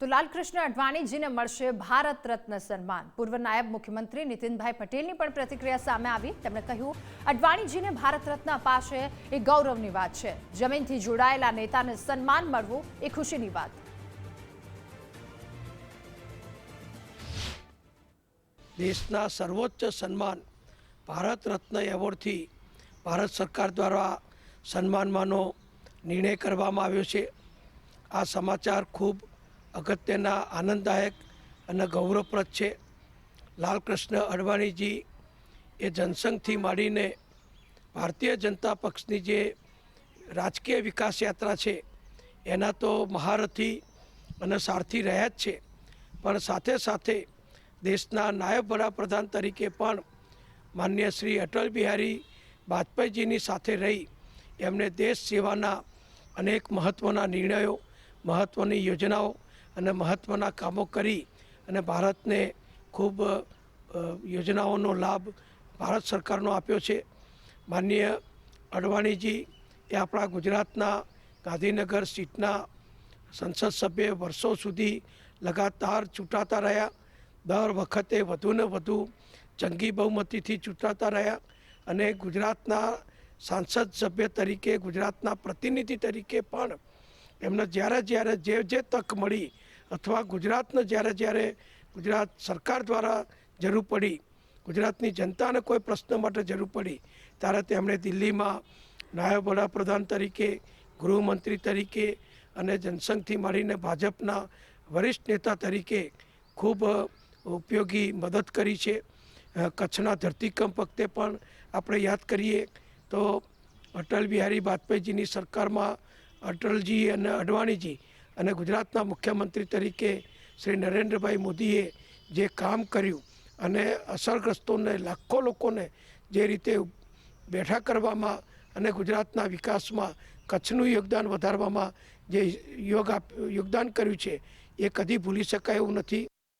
તો લાલકૃષ્ણ અડવાણીજીને મળશે ભારત રત્ન સન્માન. પૂર્વ નાયબ મુખ્યમંત્રી નીતિનભાઈ પટેલની પણ પ્રતિક્રિયા સામે આવી. તેમણે કહ્યું, અડવાણીજીને ભારત રત્ન અપાશે એ ગૌરવની વાત છે. જમીનથી જોડાયેલા નેતાને સન્માન મળવું એ ખુશીની વાત. દેશના સર્વોચ્ચ સન્માન ભારત રત્ન એવોર્ડથી ભારત સરકાર દ્વારા સન્માનમાંનો નિર્ણય કરવામાં આવ્યો છે. આ સમાચાર ખૂબ અગત્યના આનંદદાયક અને ગૌરવપ્રદ છે. લાલકૃષ્ણ અડવાણીજી એ જનસંઘથી માંડીને ભારતીય જનતા પક્ષની જે રાજકીય વિકાસ યાત્રા છે, એના તો મહારથી અને સારથી રહ્યા જ છે. પણ સાથે સાથે દેશના નાયબ વડાપ્રધાન તરીકે પણ માન્ય શ્રી અટલ બિહારી વાજપેયીજીની સાથે રહી એમણે દેશ સેવાના અનેક મહત્ત્વના નિર્ણયો મહત્ત્વની યોજનાઓ અને મહત્ત્વના કામો કરી અને ભારતને ખૂબ યોજનાઓનો લાભ ભારત સરકારનો આપ્યો છે. માનનીય અડવાણીજી, એ આપણા ગુજરાતના ગાંધીનગર સીટના સંસદ સભ્ય વર્ષો સુધી લગાતાર ચૂંટાતા રહ્યા. દર વખતે વધુને વધુ જંગી બહુમતીથી ચૂંટાતા રહ્યા અને ગુજરાતના સાંસદ સભ્ય તરીકે, ગુજરાતના પ્રતિનિધિ તરીકે પણ એમને જ્યારે જ્યારે જે જે તક મળી અથવા ગુજરાતને જ્યારે જ્યારે ગુજરાત સરકાર દ્વારા જરૂર પડી, ગુજરાતની જનતાને કોઈ પ્રશ્ન માટે જરૂર પડી, ત્યારે તેમણે દિલ્હીમાં નાયબ વડાપ્રધાન તરીકે, ગૃહમંત્રી તરીકે અને જનસંઘથી મળીને ભાજપના વરિષ્ઠ નેતા તરીકે ખૂબ ઉપયોગી મદદ કરી છે. કચ્છના ધરતીકંપ વખતે પણ આપણે યાદ કરીએ તો અટલ બિહારી વાજપેયીજીની સરકારમાં અટલજી અને અડવાણીજી અને ગુજરાતના મુખ્યમંત્રી તરીકે શ્રી નરેન્દ્રભાઈ મોદીએ જે કામ કર્યું અને અસરગ્રસ્તોને લાખો લોકોને જે રીતે બેઠા કરવામાં અને ગુજરાતના વિકાસમાં કચ્છનું યોગદાન વધારવામાં જે યોગ યોગદાન કર્યું છે એ કદી ભૂલી શકાય એવું નથી.